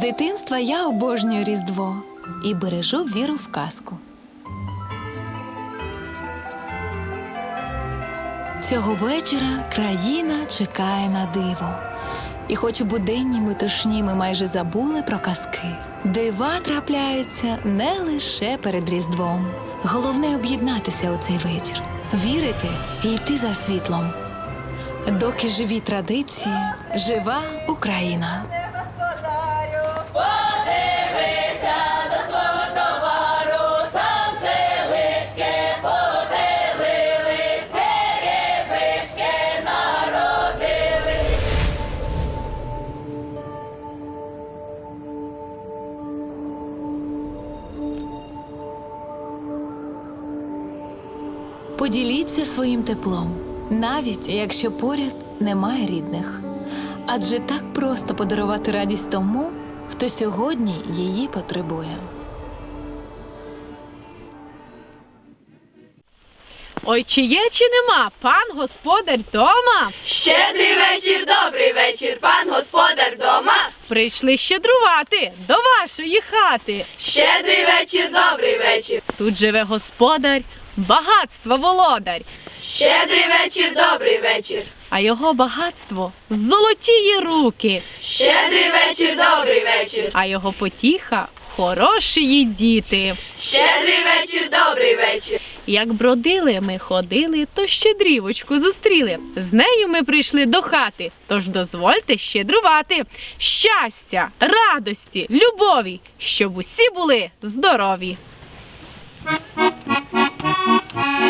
дитинства я обожнюю Різдво і бережу віру в казку. Цього вечора країна чекає на диво. І хоч у буденні метушні ми майже забули про казки, дива трапляються не лише перед Різдвом. Головне об'єднатися у цей вечір, вірити і йти за світлом. Доки живі традиції, жива Україна. Поділіться своїм теплом, навіть якщо поряд немає рідних. Адже так просто подарувати радість тому, хто сьогодні її потребує. Ой, чи є, чи нема? Пан господар дома. Щедрий вечір, добрий вечір, пан господар дома. Прийшли щедрувати до вашої хати. Щедрий вечір, добрий вечір. Тут живе господар, багатства володар, Щедрий вечір, добрий вечір. а його багатство золотіє руки, Щедрий вечір, добрий вечір. а його потіха хороші діти. Щедрий вечір, добрий вечір. Як бродили ми ходили, то щедрівочку зустріли. З нею ми прийшли до хати. Тож дозвольте щедрувати. Щастя, радості, любові, щоб усі були здорові. Добрий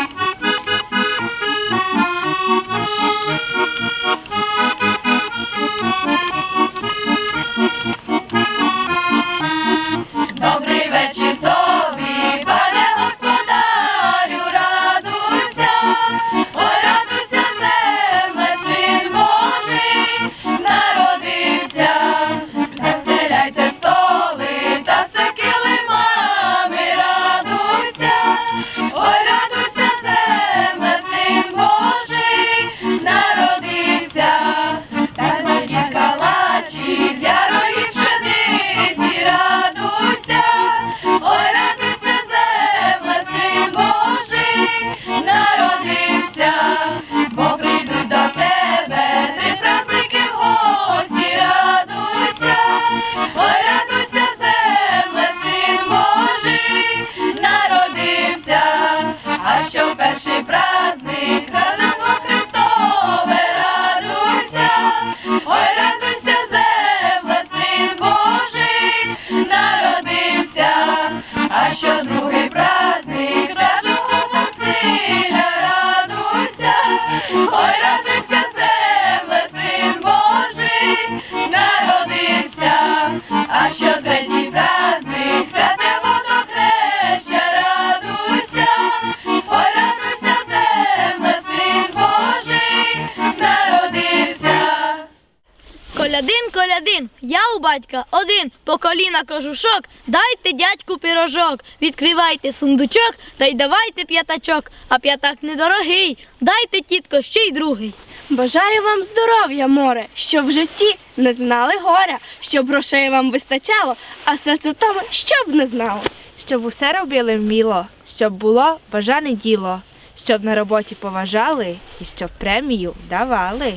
батька один, по коліна кожушок, дайте дядьку пірожок, відкривайте сундучок та й давайте п'ятачок, а п'ятак недорогий, дайте тітко ще й другий. Бажаю вам здоров'я, море, щоб в житті не знали горя, щоб грошей вам вистачало, а серце тому, щоб не знало. Щоб усе робили вміло, щоб було бажане діло, щоб на роботі поважали і щоб премію давали.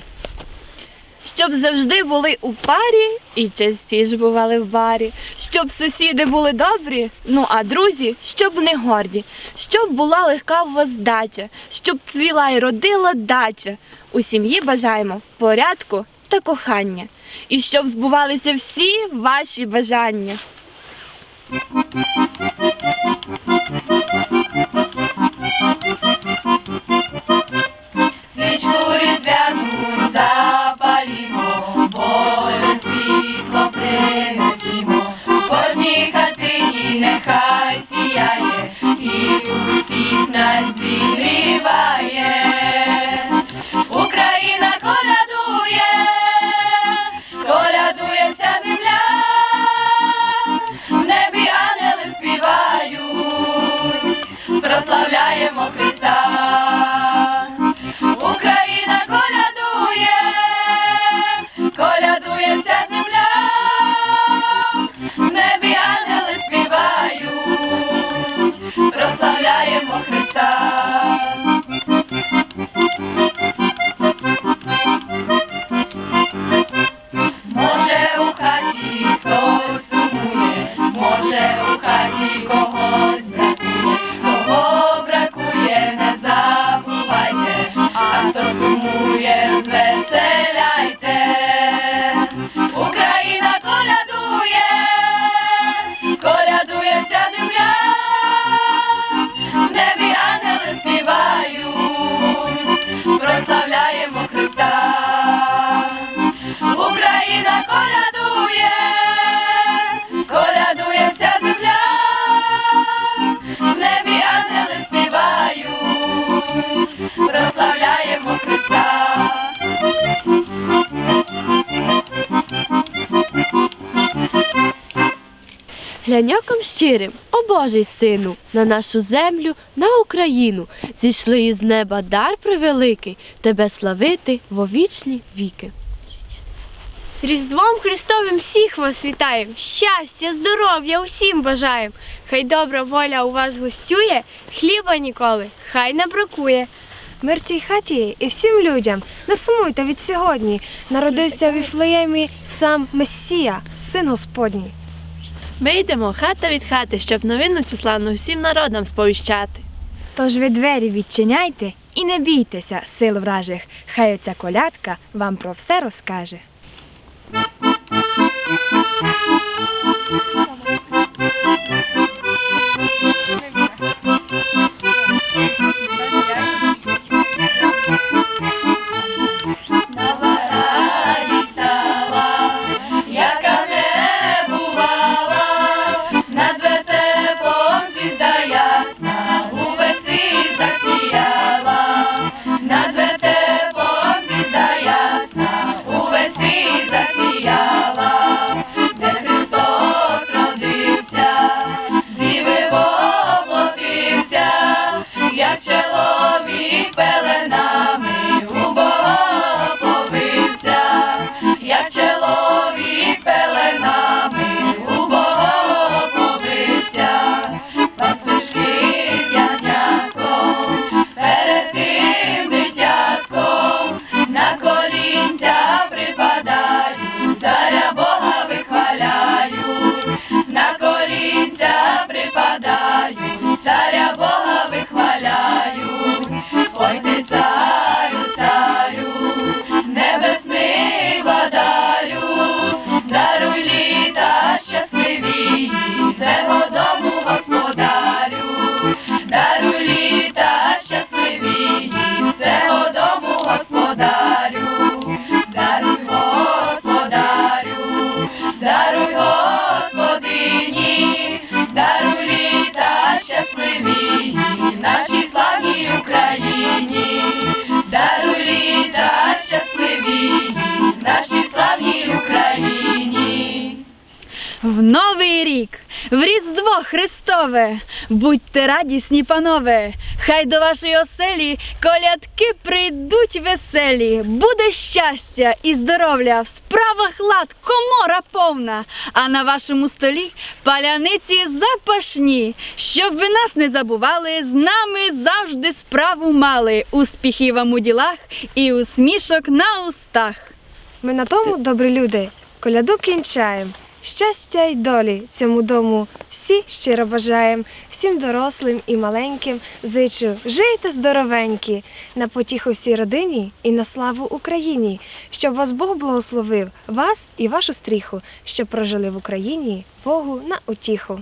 Щоб завжди були у парі і частіше бували в барі, щоб сусіди були добрі, ну а друзі, щоб не горді, щоб була легка у вас дача, щоб цвіла і родила дача. У сім'ї бажаємо порядку та кохання, і щоб збувалися всі ваші бажання. Гляньоком щирим, о Божий сину, на нашу землю, на Україну, зійшли із неба дар превеликий, тебе славити во вічні віки. Різдвом Христовим всіх вас вітаємо! Щастя, здоров'я усім бажаємо! Хай добра воля у вас гостює, хліба ніколи, хай не бракує. Мир цій хаті і всім людям. Не сумуйте від сьогодні. Народився в Віфлеємі сам Месія, син Господній. Ми йдемо хата від хати, щоб новину цю славну всім народам сповіщати. Тож ви двері відчиняйте і не бійтеся сил вражих. Хай оця колядка вам про все розкаже. В Різдво Христове, будьте радісні, панове, хай до вашої оселі колядки прийдуть веселі, буде щастя і здоров'я, в справах лад, комора повна, а на вашому столі паляниці запашні, щоб ви нас не забували, з нами завжди справу мали, успіхів вам у ділах і усмішок на устах. Ми на тому, добрі люди, коляду кінчаємо. Щастя й долі цьому дому. Всі щиро бажаєм, всім дорослим і маленьким. Зичу, жийте здоровенькі, на потіху всій родині і на славу Україні, щоб вас Бог благословив, вас і вашу стріху, щоб прожили в Україні Богу на утіху.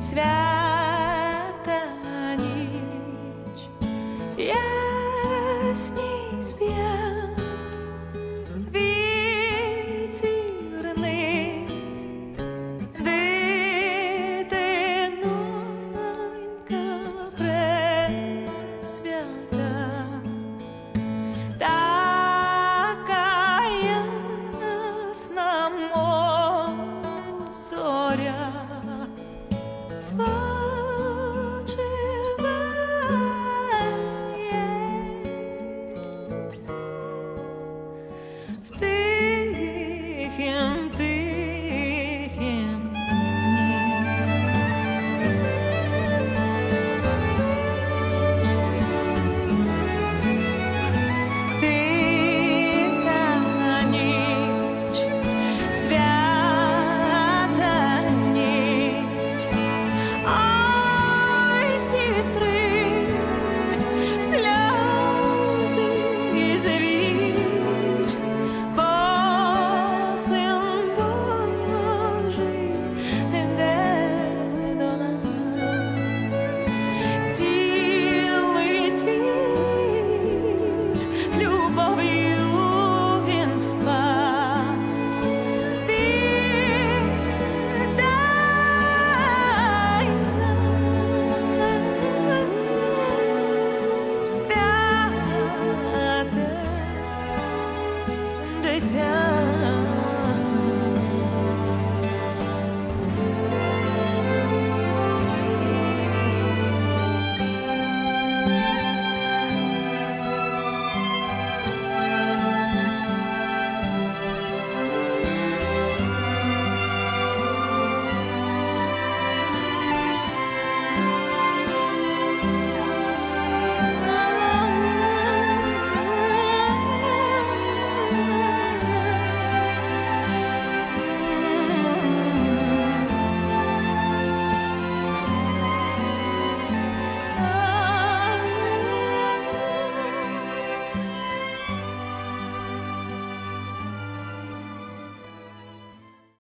свят. tell